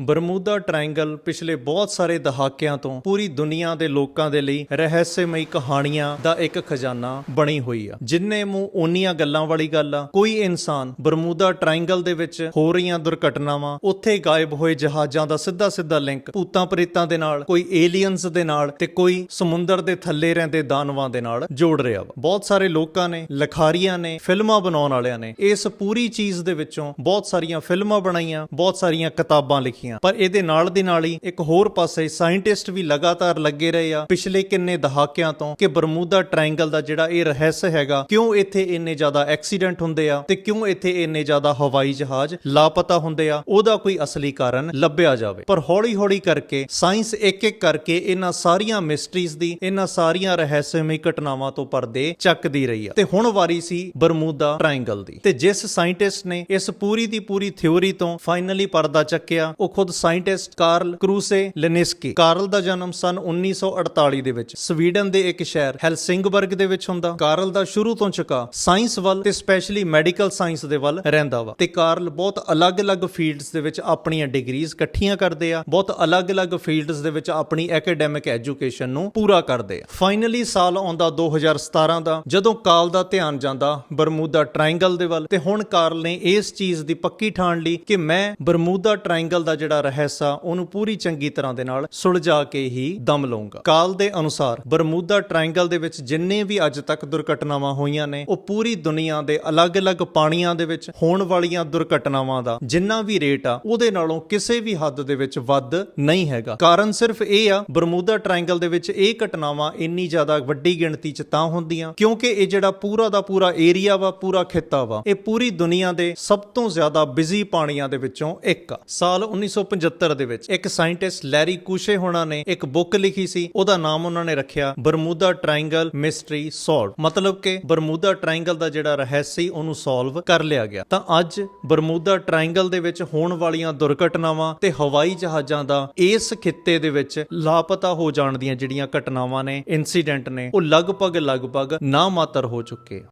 ਬਰਮੂਦਾ triangle ਪਿਛਲੇ ਬਹੁਤ ਸਾਰੇ ਦਹਾਕਿਆਂ ਤੋਂ ਪੂਰੀ ਦੁਨੀਆ ਦੇ ਲੋਕਾਂ ਦੇ ਲਈ ਰਹੱਸਮਈ ਕਹਾਣੀਆਂ ਦਾ ਇੱਕ ਖਜ਼ਾਨਾ ਬਣੀ ਹੋਈ ਆ, ਜਿੰਨੇ ਮੂੰਹ ਓਨੀਆਂ ਗੱਲਾਂ ਵਾਲੀ ਗੱਲ ਆ। ਕੋਈ ਇਨਸਾਨ ਬਰਮੂਦਾ ਟ੍ਰਾਇੰਗਲ ਦੇ ਵਿੱਚ ਹੋ ਰਹੀਆਂ ਦੁਰਘਟਨਾਵਾਂ, ਉੱਥੇ ਗਾਇਬ ਹੋਏ ਜਹਾਜ਼ਾਂ ਦਾ ਸਿੱਧਾ ਸਿੱਧਾ ਲਿੰਕ, ਭੂਤਾਂ ਪ੍ਰੇਤਾਂ ਦੇ ਨਾਲ, ਕੋਈ ਏਲੀਅਨਸ ਦੇ ਨਾਲ ਤੇ ਕੋਈ ਸਮੁੰਦਰ ਦੇ ਥੱਲੇ ਰਹਿੰਦੇ ਦਾਨਵਾਂ ਦੇ ਨਾਲ ਜੋੜ ਰਿਹਾ ਵਾ। ਬਹੁਤ ਸਾਰੇ ਲੋਕਾਂ ਨੇ, ਲਖਾਰੀਆਂ ਨੇ, ਫਿਲਮਾਂ ਬਣਾਉਣ ਵਾਲਿਆਂ ਨੇ ਇਸ ਪੂਰੀ ਚੀਜ਼ ਦੇ ਵਿੱਚੋਂ ਬਹੁਤ ਸਾਰੀਆਂ ਫਿਲਮਾਂ ਬਣਾਈਆਂ, ਬਹੁਤ ਸਾਰੀਆਂ ਕਿਤਾਬਾਂ ਲਿਖੀਆਂ। ਪਰ ਇਹਦੇ ਨਾਲ ਦੀ ਨਾਲ ਹੀ ਇੱਕ ਹੋਰ ਪਾਸੇ ਸਾਇੰਟਿਸਟ ਵੀ ਲਗਾਤਾਰ ਲੱਗੇ ਰਹੇ ਆ ਪਿਛਲੇ ਕਿੰਨੇ ਦਹਾਕਿਆਂ ਤੋਂ ਕਿ ਬਰਮੂਦਾ ਟ੍ਰਾਇੰਗਲ ਦਾ ਜਿਹੜਾ ਇਹ ਰਹੱਸ ਹੈਗਾ, ਕਿਉਂ ਇੱਥੇ ਇੰਨੇ ਜ਼ਿਆਦਾ ਐਕਸੀਡੈਂਟ ਹੁੰਦੇ ਆ ਤੇ ਕਿਉਂ ਇੱਥੇ ਇੰਨੇ ਜ਼ਿਆਦਾ ਹਵਾਈ ਜਹਾਜ਼ ਲਾਪਤਾ ਹੁੰਦੇ ਆ, ਉਹਦਾ ਕੋਈ ਅਸਲੀ ਕਾਰਨ ਲੱਭਿਆ ਜਾਵੇ। ਪਰ ਹੌਲੀ-ਹੌਲੀ ਕਰਕੇ ਸਾਇੰਸ ਇੱਕ-ਇੱਕ ਕਰਕੇ ਇਹਨਾਂ ਸਾਰੀਆਂ ਮਿਸਟਰੀਜ਼ ਦੀ, ਇਹਨਾਂ ਸਾਰੀਆਂ ਰਹੱਸਮਈ ਘਟਨਾਵਾਂ ਤੋਂ ਪਰਦੇ ਚੱਕਦੀ ਰਹੀ ਆ। ਤੇ ਹੁਣ ਵਾਰੀ ਸੀ ਬਰਮੂਦਾ ਟ੍ਰਾਇੰਗਲ ਦੀ। ਤੇ ਜਿਸ ਸਾਇੰਟਿਸਟ ਨੇ ਇਸ ਪੂਰੀ ਦੀ ਪੂਰੀ ਥਿਉਰੀ ਤੋਂ ਫਾਈਨਲੀ ਪਰਦਾ ਚੱਕਿਆ, ਉਹ ਖੁਦ scientist Karl Kruszelnicki. Karl ਦਾ ਜਨਮ ਸਨ 1948 ਦੇ ਵਿੱਚ ਸਵੀਡਨ ਦੇ ਇੱਕ ਸ਼ਹਿਰ ਹੈਲਸਿੰਗਬਰਗ ਦੇ ਵਿੱਚ ਹੁੰਦਾ। ਕਾਰਲ ਦਾ ਸ਼ੁਰੂ ਤੋਂ ਚੁਕਾ ਸਾਇੰਸ ਵੱਲ ਤੇ ਸਪੈਸ਼ਲੀ ਮੈਡੀਕਲ ਸਾਇੰਸ ਦੇ ਵੱਲ ਰਹਿੰਦਾ ਵਾ। ਤੇ ਕਾਰਲ ਬਹੁਤ ਅਲੱਗ-ਅਲੱਗ ਫੀਲਡਸ ਦੇ ਵਿੱਚ ਆਪਣੀਆਂ ਡਿਗਰੀਜ਼ ਇਕੱਠੀਆਂ ਕਰਦੇ ਆ। ਬਹੁਤ ਅਲੱਗ-ਅਲੱਗ ਫੀਲਡਸ ਦੇ ਵਿੱਚ ਆਪਣੀ ਐਕੈਡੈਮਿਕ ਐਜੂਕੇਸ਼ਨ ਨੂੰ ਪੂਰਾ ਕਰਦੇ ਆ। ਫਾਈਨਲੀ ਸਾਲ ਆਉਂਦਾ 2017 ਦਾ, ਜਦੋਂ ਕਾਰਲ ਦਾ ਧਿਆਨ ਜਾਂਦਾ ਬਰਮੂਦਾ ਟ੍ਰਾਇੰਗਲ ਦੇ ਵੱਲ। ਤੇ ਹੁਣ ਕਾਰਲ ਨੇ ਇਸ ਚੀਜ਼ ਦੀ ਪੱਕੀ ਠਾਣ ਲਈ ਕਿ ਮੈਂ ਬਰਮੂਦਾ ਟ੍ਰਾਇੰਗਲ ਦਾ ਜਿਹੜਾ ਰਹੱਸ ਆ, ਉਹਨੂੰ ਪੂਰੀ ਚੰਗੀ ਤਰ੍ਹਾਂ ਦੇ ਨਾਲ ਸੁਲਝਾ ਕੇ ਹੀ ਦਮ ਲਊਂਗਾ। ਕਾਲ ਦੇ ਅਨੁਸਾਰ ਬਰਮੂਦਾ ਟ੍ਰਾਇੰਗਲ ਦੇ ਵਿੱਚ ਜਿੰਨੇ ਵੀ ਅੱਜ ਤੱਕ ਦੁਰਘਟਨਾਵਾਂ ਹੋਈਆਂ ਨੇ, ਉਹ ਪੂਰੀ ਦੁਨੀਆ ਦੇ ਅਲੱਗ-ਅਲੱਗ ਪਾਣੀਆਂ ਦੇ ਵਿੱਚ ਹੋਣ ਵਾਲੀਆਂ ਦੁਰਘਟਨਾਵਾਂ ਦਾ ਜਿੰਨਾ ਵੀ ਰੇਟ ਆ, ਉਹਦੇ ਨਾਲੋਂ ਕਿਸੇ ਵੀ ਹੱਦ ਦੇ ਵਿੱਚ ਵੱਧ ਨਹੀਂ ਹੈਗਾ। ਕਾਰਨ ਸਿਰਫ ਇਹ ਆ, ਬਰਮੂਦਾ ਟ੍ਰਾਇੰਗਲ ਦੇ ਵਿੱਚ ਇਹ ਘਟਨਾਵਾਂ ਇੰਨੀ ਜ਼ਿਆਦਾ ਵੱਡੀ ਗਿਣਤੀ 'ਚ ਤਾਂ ਹੁੰਦੀਆਂ, ਕਿਉਂਕਿ ਇਹ ਜਿਹੜਾ ਪੂਰਾ ਦਾ ਪੂਰਾ ਏਰੀਆ ਵਾ, ਪੂਰਾ ਖਿੱਤਾ ਵਾ, ਇਹ ਪੂਰੀ ਦੁਨੀਆ ਦੇ ਸਭ ਤੋਂ ਜ਼ਿਆਦਾ ਬਿਜ਼ੀ ਪਾਣੀਆਂ ਦੇ ਵਿੱਚੋਂ ਇੱਕ ਆ। ਸਾਲ 1975 ਦੇ ਵਿੱਚ ਇੱਕ ਸਾਇੰਟਿਸਟ ਲੈਰੀ ਕੂਸ਼ੇ ਹੋਣਾ ਨੇ ਇੱਕ ਬੁੱਕ ਲਿਖੀ ਸੀ। ਉਹਦਾ ਨਾਮ ਉਹਨਾਂ ਨੇ ਰੱਖਿਆ ਬਰਮੂਦਾ ਟ੍ਰਾਇੰਗਲ ਮਿਸਟਰੀ ਸੋਲਵ। ਮਤਲਬ ਕਿ ਬਰਮੂਦਾ ਟ੍ਰਾਇੰਗਲ ਦਾ ਜਿਹੜਾ ਰਹੱਸ ਸੀ, ਉਹਨੂੰ ਸੋਲਵ ਕਰ ਲਿਆ ਗਿਆ। ਤਾਂ ਅੱਜ ਬਰਮੂਦਾ ਟ੍ਰਾਇੰਗਲ ਦੇ ਵਿੱਚ ਹੋਣ ਵਾਲੀਆਂ ਦੁਰਘਟਨਾਵਾਂ ਤੇ ਹਵਾਈ ਜਹਾਜ਼ਾਂ ਦਾ ਇਸ ਖਿੱਤੇ ਦੇ ਵਿੱਚ ਲਾਪਤਾ ਹੋ ਜਾਣ ਦੀਆਂ ਜਿਹੜੀਆਂ ਘਟਨਾਵਾਂ ਨੇ ਇਨਸੀਡੈਂਟ ਨੇ, ਉਹ ਲਗਭਗ ਲਗਭਗ ਨਾ ਮਾਤਰ ਹੋ ਚੁੱਕੇ